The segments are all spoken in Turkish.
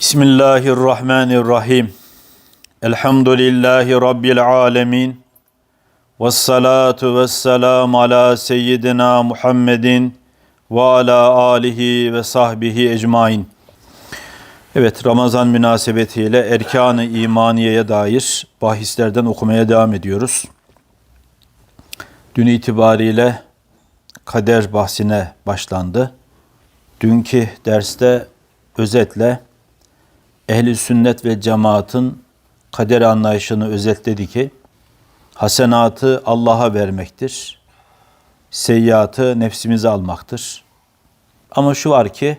Bismillahirrahmanirrahim. Elhamdülillahi Rabbil alemin. Vessalatu vesselamu ala seyyidina Muhammedin ve ala alihi ve sahbihi ecmain. Evet Ramazan münasebetiyle erkan-ı imaniyeye dair bahislerden okumaya devam ediyoruz. Dün itibariyle kader bahsine başlandı. Dünkü derste özetle ehli sünnet ve cemaatın kader anlayışını özetledi ki hasenatı Allah'a vermektir. Seyyiatı nefsimize almaktır. Ama şu var ki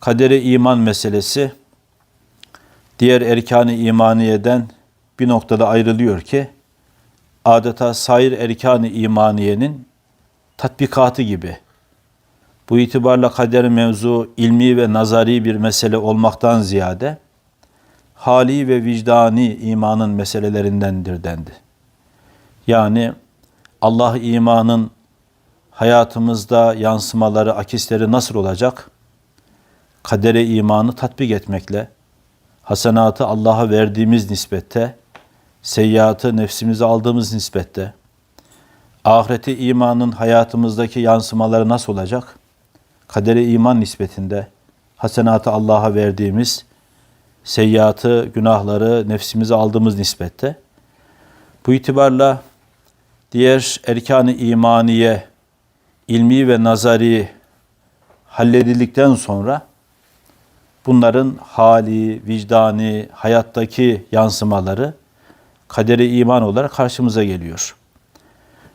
kadere iman meselesi diğer erkan-ı imaniyeden bir noktada ayrılıyor ki adeta sair erkan-ı imaniyenin tatbikatı gibi. Bu itibarla kader mevzu ilmi ve nazari bir mesele olmaktan ziyade hali ve vicdani imanın meselelerindendir dendi. Yani Allah imanın hayatımızda yansımaları, akisleri nasıl olacak? Kadere imanı tatbik etmekle, hasenatı Allah'a verdiğimiz nispette, seyyiatı nefsimize aldığımız nispette, ahirete imanın hayatımızdaki yansımaları nasıl olacak? Kadere iman nispetinde, hasenatı Allah'a verdiğimiz, seyyiatı, günahları nefsimize aldığımız nispette. Bu itibarla diğer erkan-ı imaniye, ilmi ve nazari halledildikten sonra bunların hali, vicdani, hayattaki yansımaları kaderi iman olarak karşımıza geliyor.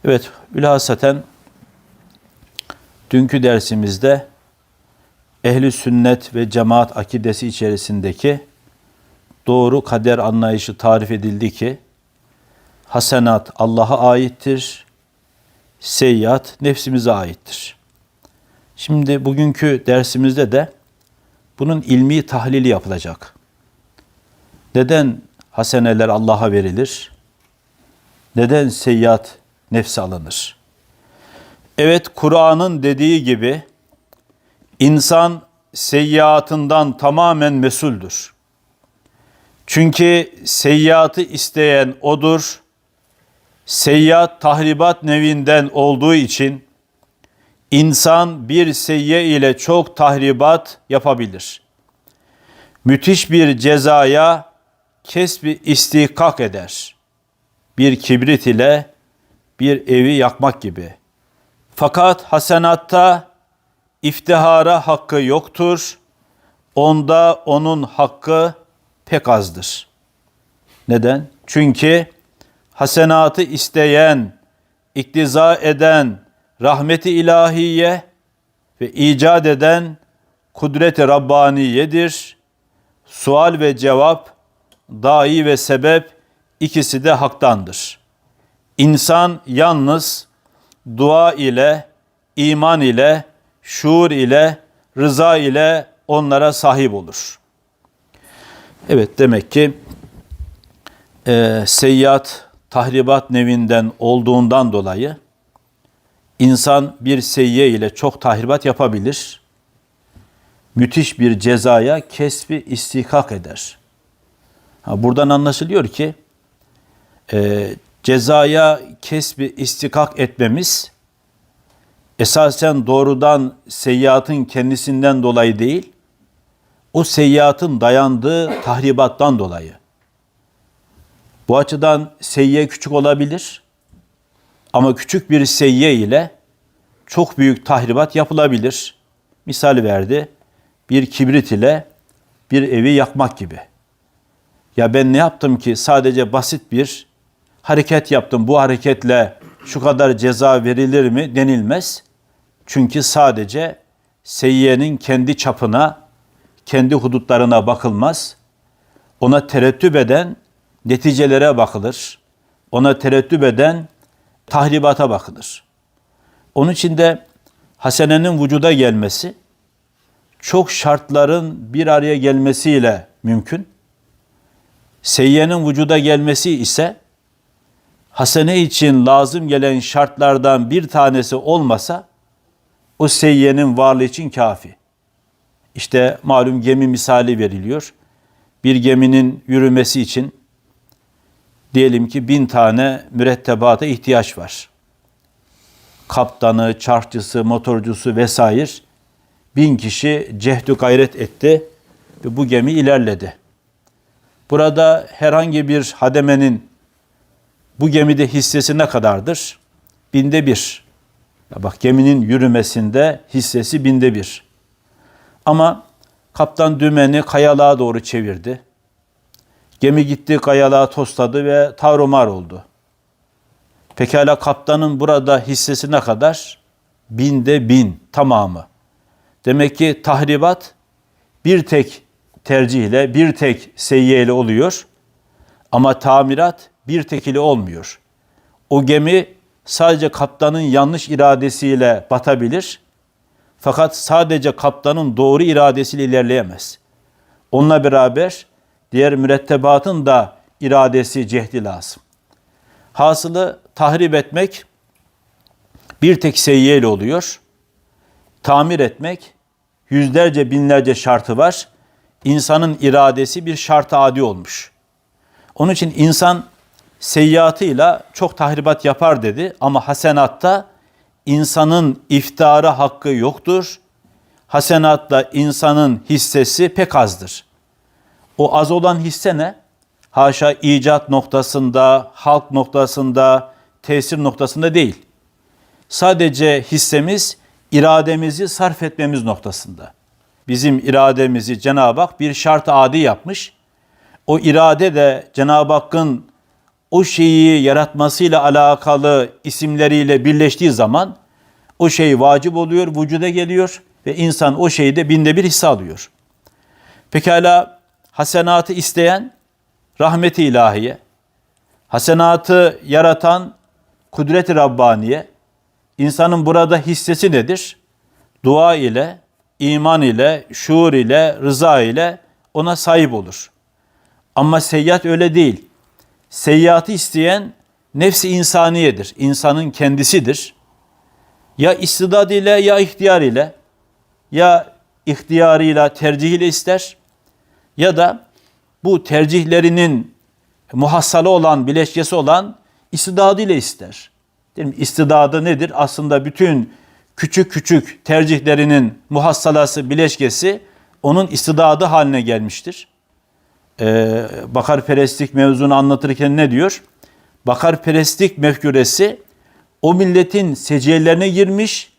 Evet, ülhasaten dünkü dersimizde ehli sünnet ve cemaat akidesi içerisindeki doğru kader anlayışı tarif edildi ki hasenat Allah'a aittir, seyyiat nefsimize aittir. Şimdi bugünkü dersimizde de bunun ilmi tahlili yapılacak. Neden haseneler Allah'a verilir? Neden seyyiat nefse alınır? Evet Kur'an'ın dediği gibi insan seyyiatından tamamen mesuldür. Çünkü seyyiatı isteyen odur. Seyyiat tahribat nevinden olduğu için insan bir seyye ile çok tahribat yapabilir. Müthiş bir cezaya kesbi istikak eder. Bir kibrit ile bir evi yakmak gibi. Fakat hasenatta iftihara hakkı yoktur. Onda onun hakkı pek azdır. Neden? Çünkü hasenatı isteyen, iktiza eden, rahmeti ilahiye ve icat eden kudret-i Rabbaniyedir. Sual ve cevap, dahi ve sebep ikisi de haktandır. İnsan yalnız dua ile, iman ile, şuur ile, rıza ile onlara sahip olur. Evet demek ki e, seyyat tahribat nevinden olduğundan dolayı insan bir seyye ile çok tahribat yapabilir. Müthiş bir cezaya kesbi istikak eder. Ha, buradan anlaşılıyor ki e, cezaya kesbi istikak etmemiz esasen doğrudan seyyiatın kendisinden dolayı değil, o seyyiatın dayandığı tahribattan dolayı. Bu açıdan seyyiye küçük olabilir ama küçük bir seyyiye ile çok büyük tahribat yapılabilir. Misal verdi, bir kibrit ile bir evi yakmak gibi. Ya ben ne yaptım ki sadece basit bir hareket yaptım. Bu hareketle şu kadar ceza verilir mi denilmez. Çünkü sadece seyyiyenin kendi çapına, kendi hudutlarına bakılmaz. Ona terettüp eden neticelere bakılır. Ona terettüp eden tahribata bakılır. Onun için de hasenenin vücuda gelmesi çok şartların bir araya gelmesiyle mümkün. Seyyenin vücuda gelmesi ise hasene için lazım gelen şartlardan bir tanesi olmasa o seyyenin varlığı için kafi. İşte malum gemi misali veriliyor. Bir geminin yürümesi için diyelim ki bin tane mürettebata ihtiyaç var. Kaptanı, çarkçısı, motorcusu vesaire bin kişi cehdü gayret etti ve bu gemi ilerledi. Burada herhangi bir hademenin bu gemide hissesi ne kadardır? Binde bir. Ya bak geminin yürümesinde hissesi binde bir. Ama kaptan dümeni kayalığa doğru çevirdi. Gemi gitti kayalığa tosladı ve tavrumar oldu. Pekala kaptanın burada hissesi ne kadar? Binde bin tamamı. Demek ki tahribat bir tek tercihle, bir tek seyyiyle oluyor. Ama tamirat bir tek ile olmuyor. O gemi sadece kaptanın yanlış iradesiyle batabilir. Fakat sadece kaptanın doğru iradesiyle ilerleyemez. Onunla beraber diğer mürettebatın da iradesi, cehdi lazım. Hasılı tahrip etmek bir tek seyyiyle oluyor. Tamir etmek yüzlerce binlerce şartı var. İnsanın iradesi bir şart adi olmuş. Onun için insan seyyiatıyla çok tahribat yapar dedi ama hasenatta insanın iftara hakkı yoktur. Hasenatta insanın hissesi pek azdır. O az olan hisse ne? Haşa icat noktasında, halk noktasında, tesir noktasında değil. Sadece hissemiz irademizi sarf etmemiz noktasında. Bizim irademizi Cenab-ı Hak bir şart adi yapmış. O irade de Cenab-ı Hakk'ın o şeyi yaratmasıyla alakalı isimleriyle birleştiği zaman o şey vacip oluyor, vücuda geliyor ve insan o şeyde binde bir hisse alıyor. Pekala hasenatı isteyen rahmeti ilahiye, hasenatı yaratan kudret-i Rabbaniye, insanın burada hissesi nedir? Dua ile, iman ile, şuur ile, rıza ile ona sahip olur. Ama seyyat öyle değil. Seyyatı isteyen nefsi insaniyedir. İnsanın kendisidir. Ya istidad ile ya ihtiyar ile ya ihtiyarıyla tercihiyle ister ya da bu tercihlerinin muhassala olan, bileşkesi olan istidadı ile ister. Değil mi? İstidadı nedir? Aslında bütün küçük küçük tercihlerinin muhassalası, bileşkesi onun istidadı haline gelmiştir. Ee, bakarperestlik mevzunu anlatırken ne diyor? Bakarperestlik mefküresi o milletin seciyelerine girmiş,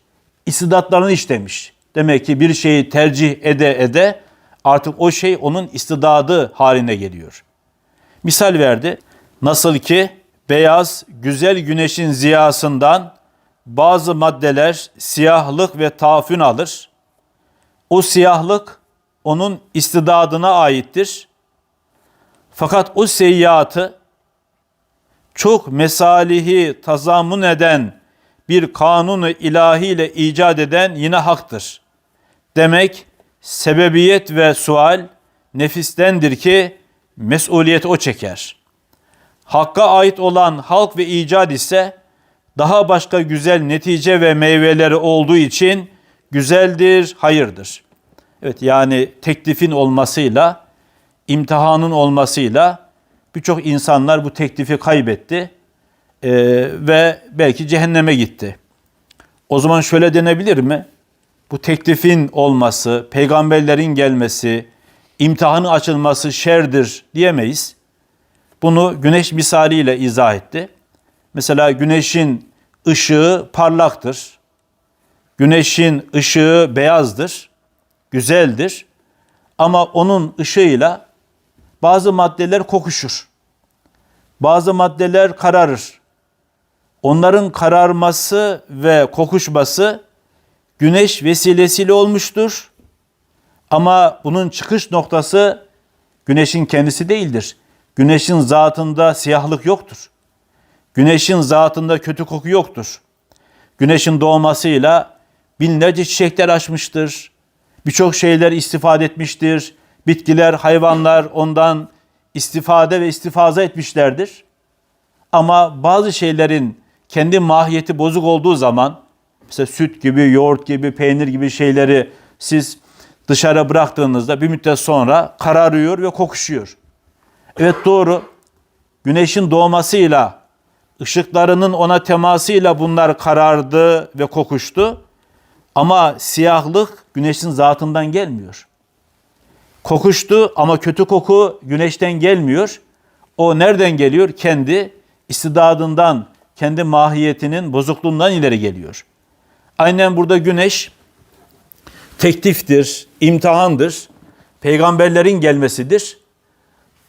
istidatlarını işlemiş. Demek ki bir şeyi tercih ede ede artık o şey onun istidadı haline geliyor. Misal verdi. Nasıl ki beyaz güzel güneşin ziyasından bazı maddeler siyahlık ve taafün alır. O siyahlık onun istidadına aittir. Fakat o seyyatı çok mesalihi tazamun eden bir kanunu ilahiyle icat eden yine haktır. Demek sebebiyet ve sual nefistendir ki mesuliyet o çeker. Hakka ait olan halk ve icat ise daha başka güzel netice ve meyveleri olduğu için güzeldir, hayırdır. Evet yani teklifin olmasıyla, imtihanın olmasıyla birçok insanlar bu teklifi kaybetti ee, ve belki cehenneme gitti. O zaman şöyle denebilir mi? Bu teklifin olması, peygamberlerin gelmesi, imtihanı açılması şerdir diyemeyiz. Bunu güneş misaliyle izah etti. Mesela güneşin ışığı parlaktır. Güneşin ışığı beyazdır, güzeldir. Ama onun ışığıyla bazı maddeler kokuşur. Bazı maddeler kararır. Onların kararması ve kokuşması güneş vesilesiyle olmuştur. Ama bunun çıkış noktası güneşin kendisi değildir. Güneşin zatında siyahlık yoktur. Güneşin zatında kötü koku yoktur. Güneşin doğmasıyla binlerce çiçekler açmıştır. Birçok şeyler istifade etmiştir. Bitkiler, hayvanlar ondan istifade ve istifaza etmişlerdir. Ama bazı şeylerin kendi mahiyeti bozuk olduğu zaman mesela süt gibi, yoğurt gibi, peynir gibi şeyleri siz dışarı bıraktığınızda bir müddet sonra kararıyor ve kokuşuyor. Evet doğru. Güneşin doğmasıyla, ışıklarının ona temasıyla bunlar karardı ve kokuştu. Ama siyahlık güneşin zatından gelmiyor. Kokuştu ama kötü koku güneşten gelmiyor. O nereden geliyor? Kendi istidadından, kendi mahiyetinin bozukluğundan ileri geliyor. Aynen burada güneş tekliftir, imtihandır, peygamberlerin gelmesidir.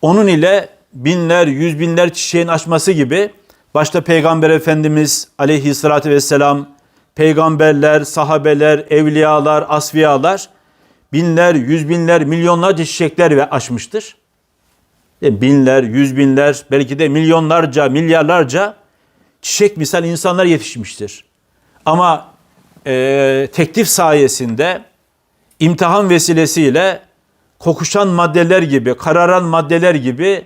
Onun ile binler, yüz binler çiçeğin açması gibi başta Peygamber Efendimiz aleyhissalatü vesselam, peygamberler, sahabeler, evliyalar, asfiyalar binler, yüz binler, milyonlarca çiçekler ve açmıştır. E, Binler, yüz binler, belki de milyonlarca, milyarlarca çiçek misal insanlar yetişmiştir. Ama e, teklif sayesinde imtihan vesilesiyle kokuşan maddeler gibi, kararan maddeler gibi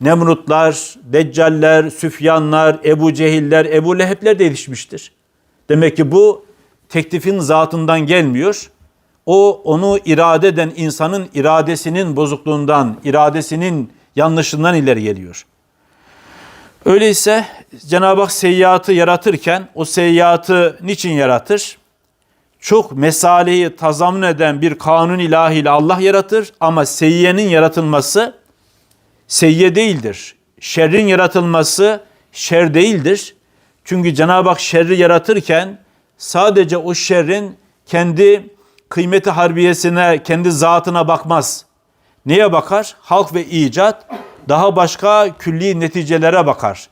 Nemrutlar, Deccaller, Süfyanlar, Ebu Cehiller, Ebu Lehebler de yetişmiştir. Demek ki bu teklifin zatından gelmiyor. O onu irade eden insanın iradesinin bozukluğundan, iradesinin yanlışından ileri geliyor. Öyleyse Cenab-ı Hak seyyiatı yaratırken o seyyiatı niçin yaratır? Çok mesaleyi tazammun eden bir kanun ilahiyle Allah yaratır ama seyyiyenin yaratılması seyyiye değildir. Şerrin yaratılması şer değildir. Çünkü Cenab-ı Hak şerri yaratırken sadece o şerrin kendi kıymeti harbiyesine, kendi zatına bakmaz. Neye bakar? Halk ve icat daha başka külli neticelere bakar.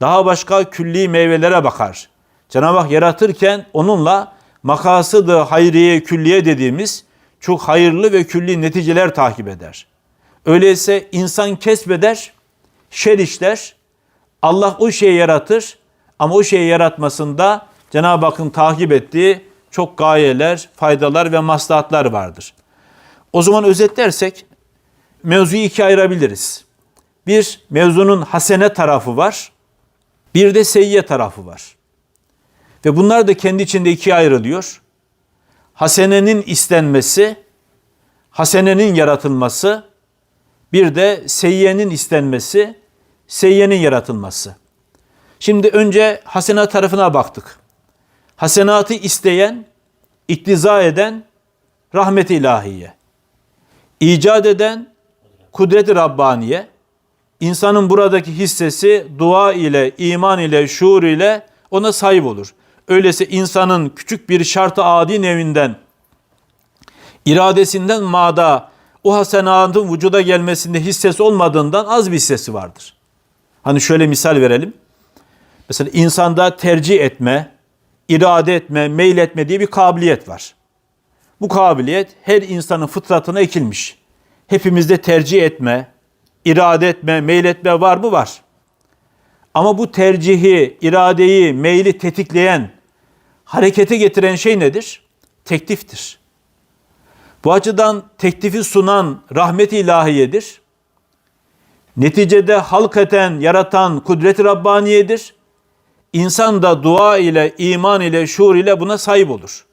Daha başka külli meyvelere bakar. Cenab-ı Hak yaratırken onunla makasıdı hayriye külliye dediğimiz çok hayırlı ve külli neticeler takip eder. Öyleyse insan kesbeder, şer işler. Allah o şeyi yaratır ama o şeyi yaratmasında Cenab-ı Hakk'ın takip ettiği çok gayeler, faydalar ve maslahatlar vardır. O zaman özetlersek mevzuyu ikiye ayırabiliriz. Bir, mevzunun hasene tarafı var. Bir de seyyiye tarafı var. Ve bunlar da kendi içinde ikiye ayrılıyor. Hasenenin istenmesi, hasenenin yaratılması, bir de seyyiyenin istenmesi, seyyiyenin yaratılması. Şimdi önce hasenat tarafına baktık. Hasenatı isteyen, iktiza eden rahmet ilahiye. İcat eden kudret-i Rabbaniye. İnsanın buradaki hissesi dua ile, iman ile, şuur ile ona sahip olur. Öyleyse insanın küçük bir şartı adi nevinden, iradesinden mada o hasenatın vücuda gelmesinde hissesi olmadığından az bir hissesi vardır. Hani şöyle misal verelim. Mesela insanda tercih etme, irade etme, meyil etme diye bir kabiliyet var. Bu kabiliyet her insanın fıtratına ekilmiş. Hepimizde tercih etme, irade etme, meyil etme var mı? Var. Ama bu tercihi, iradeyi, meyli tetikleyen, harekete getiren şey nedir? Tekliftir. Bu açıdan teklifi sunan rahmet ilahiyedir. Neticede halketen yaratan kudret-i Rabbaniyedir. İnsan da dua ile, iman ile, şuur ile buna sahip olur.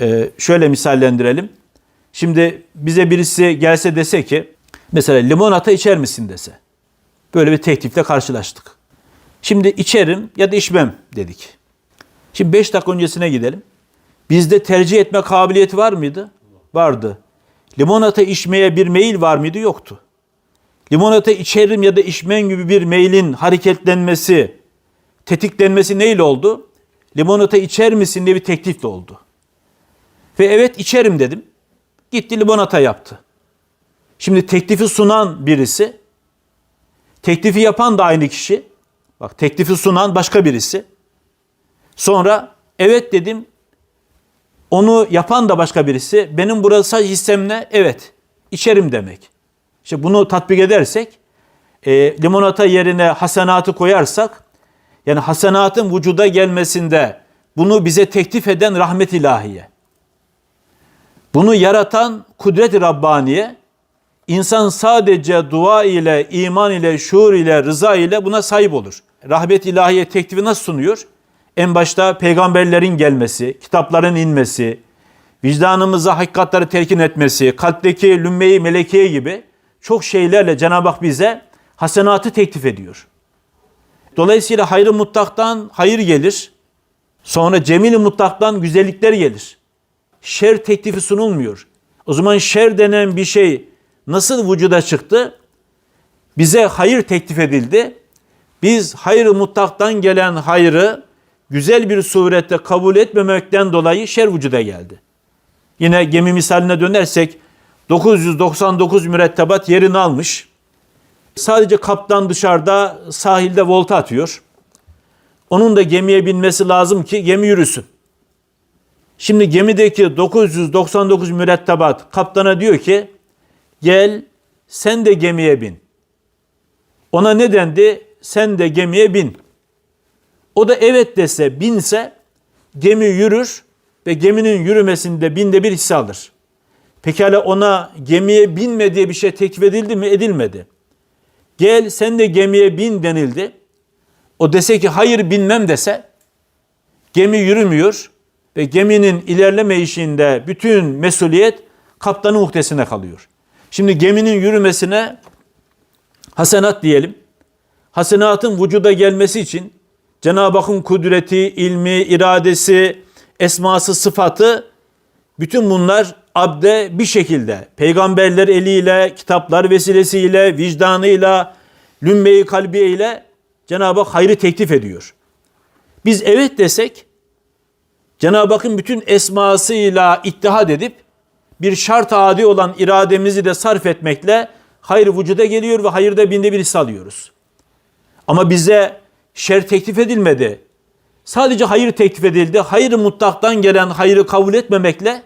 Ee, şöyle misallendirelim. Şimdi bize birisi gelse dese ki, mesela limonata içer misin dese. Böyle bir teklifle karşılaştık. Şimdi içerim ya da içmem dedik. Şimdi 5 dakika öncesine gidelim. Bizde tercih etme kabiliyeti var mıydı? Vardı. Limonata içmeye bir meyil var mıydı? Yoktu. Limonata içerim ya da içmem gibi bir meylin hareketlenmesi, tetiklenmesi neyle oldu? Limonata içer misin diye bir teklifle oldu. Ve evet içerim dedim. Gitti limonata yaptı. Şimdi teklifi sunan birisi, teklifi yapan da aynı kişi. Bak teklifi sunan başka birisi. Sonra evet dedim. Onu yapan da başka birisi. Benim burası hissem ne? Evet. içerim demek. İşte bunu tatbik edersek e, limonata yerine hasenatı koyarsak yani hasenatın vücuda gelmesinde bunu bize teklif eden rahmet ilahiye. Bunu yaratan kudret-i Rabbaniye. İnsan sadece dua ile, iman ile, şuur ile, rıza ile buna sahip olur. Rahmet ilahiye teklifi nasıl sunuyor? En başta peygamberlerin gelmesi, kitapların inmesi, vicdanımıza hakikatleri telkin etmesi, kalpteki lümmeyi melekeye gibi çok şeylerle Cenab-ı Hak bize hasenatı teklif ediyor. Dolayısıyla hayrı mutlaktan hayır gelir. Sonra cemil-i mutlaktan güzellikler gelir. Şer teklifi sunulmuyor. O zaman şer denen bir şey nasıl vücuda çıktı? Bize hayır teklif edildi. Biz hayrı mutlaktan gelen hayrı güzel bir surette kabul etmemekten dolayı şer vücuda geldi. Yine gemi misaline dönersek 999 mürettebat yerini almış. Sadece kaptan dışarıda sahilde volta atıyor. Onun da gemiye binmesi lazım ki gemi yürüsün. Şimdi gemideki 999 mürettebat kaptana diyor ki gel sen de gemiye bin. Ona ne dendi? Sen de gemiye bin. O da evet dese, binse gemi yürür ve geminin yürümesinde binde bir hisse alır. Pekala ona gemiye binme diye bir şey teklif edildi mi? Edilmedi. Gel sen de gemiye bin denildi. O dese ki hayır binmem dese gemi yürümüyor ve geminin ilerleme işinde bütün mesuliyet kaptanın uhdesine kalıyor. Şimdi geminin yürümesine hasenat diyelim. Hasenatın vücuda gelmesi için Cenab-ı Hakk'ın kudreti, ilmi, iradesi, esması, sıfatı bütün bunlar abde bir şekilde peygamberler eliyle, kitaplar vesilesiyle, vicdanıyla, lümbe-i kalbiye ile Cenab-ı Hak hayrı teklif ediyor. Biz evet desek Cenab-ı Hakk'ın bütün esmasıyla ittihad edip bir şart adi olan irademizi de sarf etmekle hayır vücuda geliyor ve hayırda binde bir hisse alıyoruz. Ama bize şer teklif edilmedi. Sadece hayır teklif edildi. Hayır mutlaktan gelen hayrı kabul etmemekle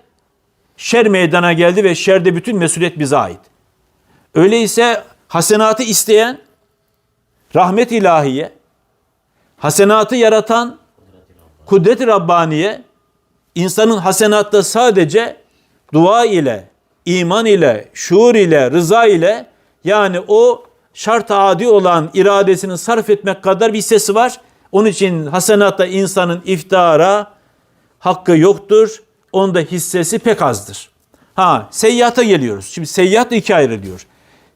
şer meydana geldi ve şerde bütün mesuliyet bize ait. Öyleyse hasenatı isteyen rahmet ilahiye, hasenatı yaratan kudret-i Rabbaniye, insanın hasenatta sadece dua ile, iman ile, şuur ile, rıza ile yani o şart adi olan iradesini sarf etmek kadar bir hissesi var. Onun için hasenatta insanın iftara hakkı yoktur. Onda hissesi pek azdır. Ha seyyata geliyoruz. Şimdi seyyat iki ayrılıyor.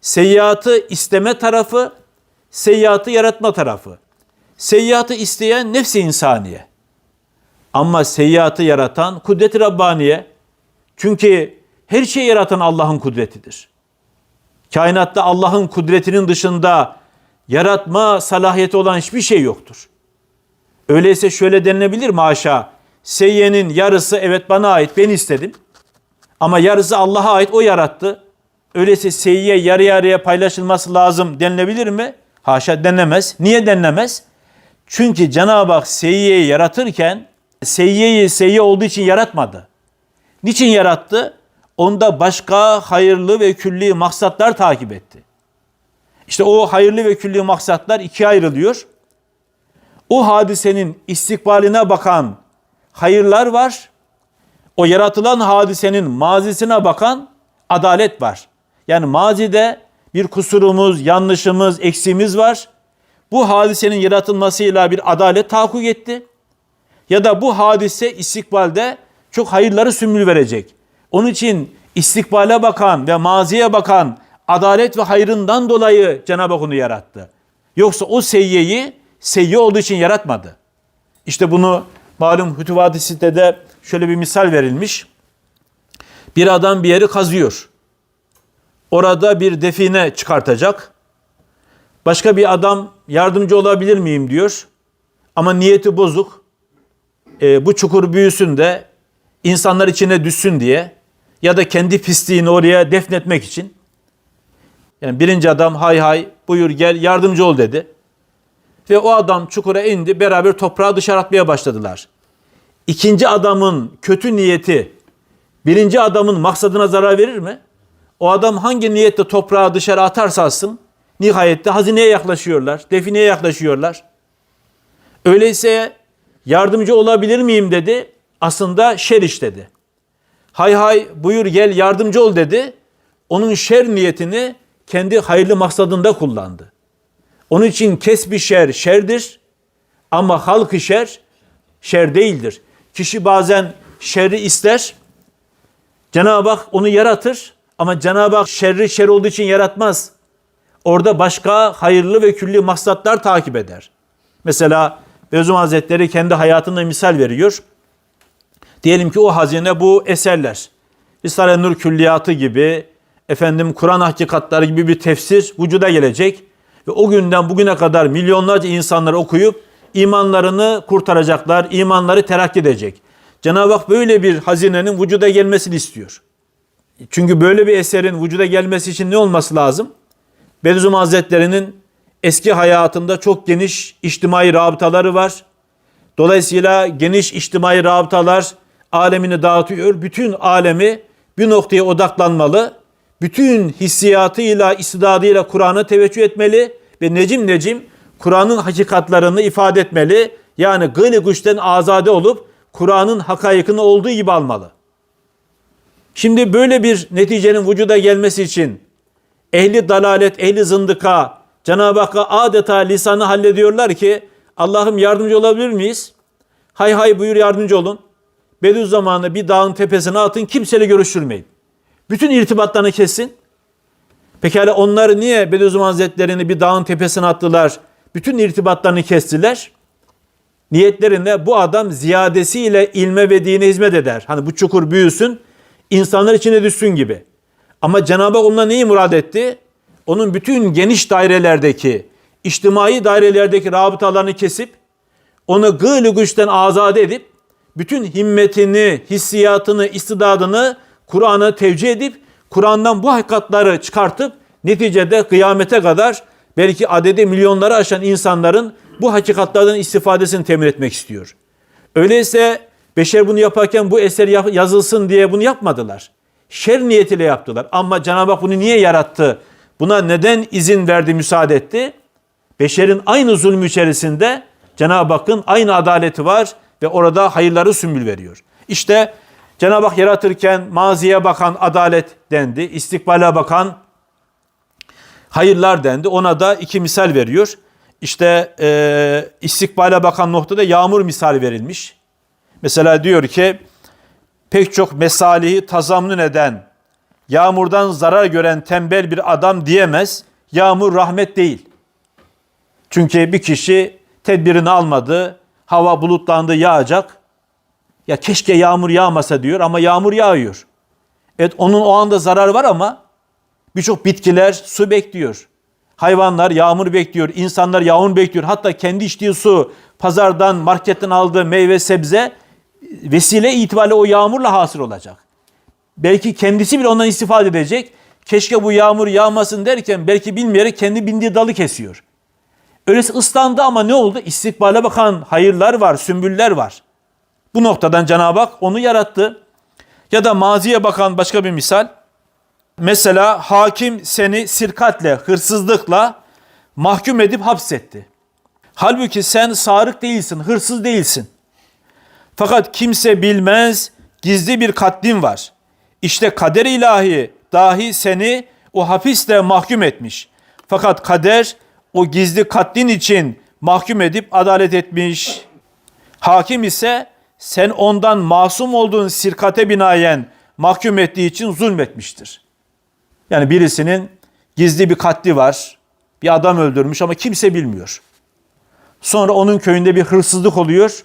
Seyyatı isteme tarafı, seyyatı yaratma tarafı. Seyyatı isteyen nefsi insaniye. Ama seyyatı yaratan kudret-i Rabbaniye. Çünkü her şeyi yaratan Allah'ın kudretidir. Kainatta Allah'ın kudretinin dışında yaratma salahiyeti olan hiçbir şey yoktur. Öyleyse şöyle denilebilir mi haşa? Seyyenin yarısı evet bana ait ben istedim. Ama yarısı Allah'a ait o yarattı. Öyleyse seyyiye yarı yarıya paylaşılması lazım denilebilir mi? Haşa denemez. Niye denemez? Çünkü Cenab-ı Hak seyyiyeyi yaratırken seyyiyeyi seyyiye olduğu için yaratmadı. Niçin yarattı? Onda başka hayırlı ve külli maksatlar takip etti. İşte o hayırlı ve külli maksatlar ikiye ayrılıyor. O hadisenin istikbaline bakan hayırlar var. O yaratılan hadisenin mazisine bakan adalet var. Yani mazide bir kusurumuz, yanlışımız, eksiğimiz var. Bu hadisenin yaratılmasıyla bir adalet tahakkuk etti. Ya da bu hadise istikbalde çok hayırları sümbül verecek. Onun için istikbale bakan ve maziye bakan adalet ve hayrından dolayı Cenab-ı Hak onu yarattı. Yoksa o seyyeyi seyyi olduğu için yaratmadı. İşte bunu malum Hütüvat-ı Site'de şöyle bir misal verilmiş. Bir adam bir yeri kazıyor. Orada bir define çıkartacak. Başka bir adam yardımcı olabilir miyim diyor. Ama niyeti bozuk. E, bu çukur büyüsün de insanlar içine düşsün diye ya da kendi pisliğini oraya defnetmek için. Yani birinci adam hay hay buyur gel yardımcı ol dedi. Ve o adam çukura indi beraber toprağı dışarı atmaya başladılar. İkinci adamın kötü niyeti birinci adamın maksadına zarar verir mi? O adam hangi niyetle toprağı dışarı atarsa atsın nihayette hazineye yaklaşıyorlar, defineye yaklaşıyorlar. Öyleyse yardımcı olabilir miyim dedi. Aslında şer işledi. Hay hay buyur gel yardımcı ol dedi. Onun şer niyetini kendi hayırlı maksadında kullandı. Onun için kesbi şer şerdir ama halkı şer şer değildir. Kişi bazen şerri ister Cenab-ı Hak onu yaratır ama Cenab-ı Hak şerri şer olduğu için yaratmaz. Orada başka hayırlı ve külli maksatlar takip eder. Mesela Beyazım Hazretleri kendi hayatında misal veriyor. Diyelim ki o hazine bu eserler. Risale-i Nur külliyatı gibi, efendim Kur'an hakikatları gibi bir tefsir vücuda gelecek. Ve o günden bugüne kadar milyonlarca insanlar okuyup imanlarını kurtaracaklar, imanları terakki edecek. Cenab-ı Hak böyle bir hazinenin vücuda gelmesini istiyor. Çünkü böyle bir eserin vücuda gelmesi için ne olması lazım? Bediüzzaman Hazretleri'nin eski hayatında çok geniş içtimai rabıtaları var. Dolayısıyla geniş içtimai rabıtalar alemini dağıtıyor. Bütün alemi bir noktaya odaklanmalı. Bütün hissiyatıyla, istidadıyla Kur'an'a teveccüh etmeli ve necim necim Kur'an'ın hakikatlarını ifade etmeli. Yani gıyli güçten azade olup Kur'an'ın hakayıkını olduğu gibi almalı. Şimdi böyle bir neticenin vücuda gelmesi için ehli dalalet, ehli zındıka Cenab-ı Hakk'a adeta lisanı hallediyorlar ki Allah'ım yardımcı olabilir miyiz? Hay hay buyur yardımcı olun. Bediüzzaman'ı bir dağın tepesine atın kimseyle görüştürmeyin. Bütün irtibatlarını kesin. Pekala onlar niye Bediüzzaman Hazretleri'ni bir dağın tepesine attılar? Bütün irtibatlarını kestiler. Niyetlerinde bu adam ziyadesiyle ilme ve dine hizmet eder. Hani bu çukur büyüsün, insanlar içine düşsün gibi. Ama Cenab-ı Hak onunla neyi murad etti? Onun bütün geniş dairelerdeki, içtimai dairelerdeki rabıtalarını kesip, onu gıylı güçten azade edip, bütün himmetini, hissiyatını, istidadını Kur'an'a tevcih edip, Kur'an'dan bu hakikatları çıkartıp, neticede kıyamete kadar belki adedi milyonları aşan insanların bu hakikatlerden istifadesini temin etmek istiyor. Öyleyse beşer bunu yaparken bu eser yazılsın diye bunu yapmadılar. Şer niyetiyle yaptılar. Ama Cenab-ı Hak bunu niye yarattı? Buna neden izin verdi, müsaade etti? Beşerin aynı zulmü içerisinde Cenab-ı Hakk'ın aynı adaleti var ve orada hayırları sümbül veriyor. İşte Cenab-ı Hak yaratırken maziye bakan adalet dendi, istikbale bakan hayırlar dendi. Ona da iki misal veriyor. İşte e, istikbale bakan noktada yağmur misal verilmiş. Mesela diyor ki pek çok mesalihi tazamnun eden, yağmurdan zarar gören tembel bir adam diyemez. Yağmur rahmet değil. Çünkü bir kişi tedbirini almadı, hava bulutlandı yağacak. Ya keşke yağmur yağmasa diyor ama yağmur yağıyor. Evet onun o anda zarar var ama birçok bitkiler su bekliyor. Hayvanlar yağmur bekliyor, insanlar yağmur bekliyor. Hatta kendi içtiği su, pazardan, marketten aldığı meyve, sebze vesile itibariyle o yağmurla hasıl olacak. Belki kendisi bile ondan istifade edecek. Keşke bu yağmur yağmasın derken belki bilmeyerek kendi bindiği dalı kesiyor. Öylesi ıslandı ama ne oldu? İstikbale bakan hayırlar var, sümbüller var. Bu noktadan Cenab-ı Hak onu yarattı. Ya da maziye bakan başka bir misal. Mesela hakim seni sirkatle, hırsızlıkla mahkum edip hapsetti. Halbuki sen sarık değilsin, hırsız değilsin. Fakat kimse bilmez, gizli bir katlin var. İşte kader ilahi dahi seni o hapisle mahkum etmiş. Fakat kader o gizli katlin için mahkum edip adalet etmiş. Hakim ise sen ondan masum olduğun sirkate binaen mahkum ettiği için zulmetmiştir. Yani birisinin gizli bir katli var. Bir adam öldürmüş ama kimse bilmiyor. Sonra onun köyünde bir hırsızlık oluyor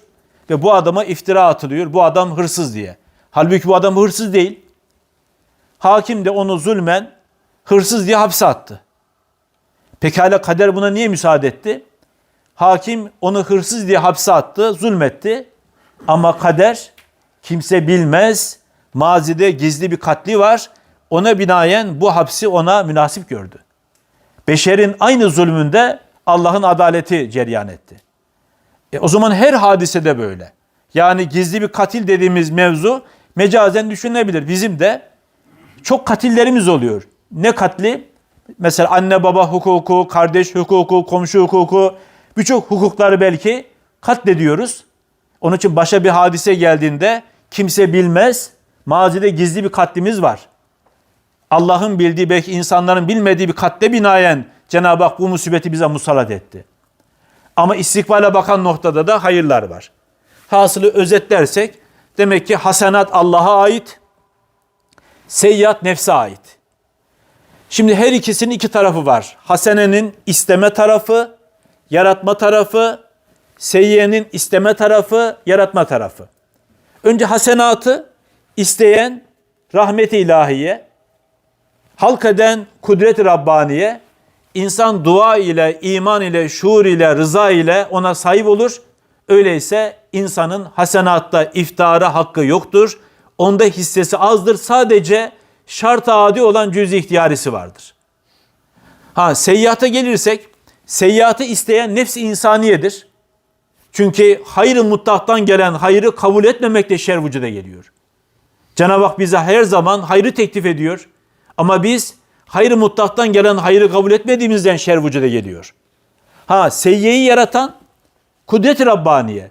ve bu adama iftira atılıyor. Bu adam hırsız diye. Halbuki bu adam hırsız değil. Hakim de onu zulmen hırsız diye hapse attı. Pekala kader buna niye müsaade etti? Hakim onu hırsız diye hapse attı, zulmetti. Ama kader kimse bilmez. Mazide gizli bir katli var. Ona binaen bu hapsi ona münasip gördü. Beşerin aynı zulmünde Allah'ın adaleti ceryan etti. E o zaman her hadisede böyle. Yani gizli bir katil dediğimiz mevzu mecazen düşünebilir. Bizim de çok katillerimiz oluyor. Ne katli? Mesela anne baba hukuku, kardeş hukuku, komşu hukuku, birçok hukukları belki katlediyoruz. Onun için başa bir hadise geldiğinde kimse bilmez. Mazide gizli bir katlimiz var. Allah'ın bildiği belki insanların bilmediği bir katle binaen Cenab-ı Hak bu musibeti bize musallat etti. Ama istikbale bakan noktada da hayırlar var. Hasılı özetlersek demek ki hasenat Allah'a ait. Seyyiat nefse ait. Şimdi her ikisinin iki tarafı var. Hasenenin isteme tarafı, yaratma tarafı, seyyiyenin isteme tarafı, yaratma tarafı. Önce hasenatı isteyen rahmeti ilahiye, halk eden kudret-i Rabbaniye, insan dua ile, iman ile, şuur ile, rıza ile ona sahip olur. Öyleyse insanın hasenatta iftara hakkı yoktur. Onda hissesi azdır. Sadece şart adi olan cüz ihtiyarisi vardır. Ha seyyata gelirsek, seyyatı isteyen nefs insaniyedir. Çünkü hayır-ı mutlaktan gelen hayrı kabul etmemek de şer vücuda geliyor. Cenab-ı Hak bize her zaman hayrı teklif ediyor. Ama biz hayrı mutlaktan gelen hayrı kabul etmediğimizden şer vücuda geliyor. Ha seyyiyeyi yaratan kudret-i Rabbaniye.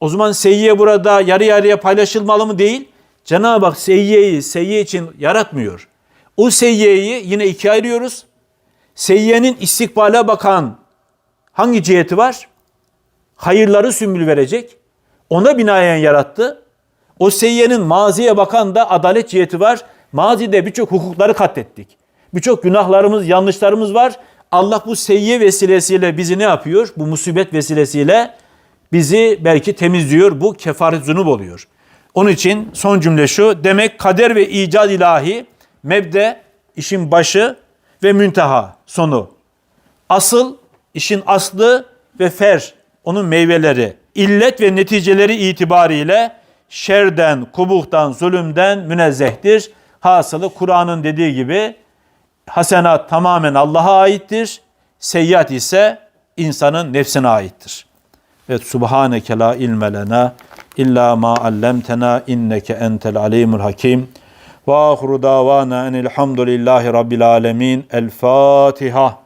O zaman seyyiye burada yarı yarıya paylaşılmalı mı değil? Cenab-ı Hak seyyiyeyi seyyiye için yaratmıyor. O seyyiyeyi yine ikiye ayırıyoruz. Seyyiyenin istikbale bakan hangi ciheti var? Hayırları sümbül verecek. Ona binaen yarattı. O seyyiyenin maziye bakan da adalet ciheti var. Mazide birçok hukukları katlettik. Birçok günahlarımız, yanlışlarımız var. Allah bu seyyiye vesilesiyle bizi ne yapıyor? Bu musibet vesilesiyle bizi belki temizliyor. Bu kefaret zunub oluyor. Onun için son cümle şu. Demek kader ve icat ilahi mebde işin başı ve münteha sonu. Asıl işin aslı ve fer onun meyveleri. illet ve neticeleri itibariyle şerden, kubuhtan, zulümden münezzehtir. Hasılı Kur'an'ın dediği gibi hasenat tamamen Allah'a aittir. Seyyiat ise insanın nefsine aittir. Evet subhaneke la ilme lena illa ma allamtena inneke entel alimul hakim. Ve ahiru davana enilhamdülillahi rabbil alemin. El Fatiha.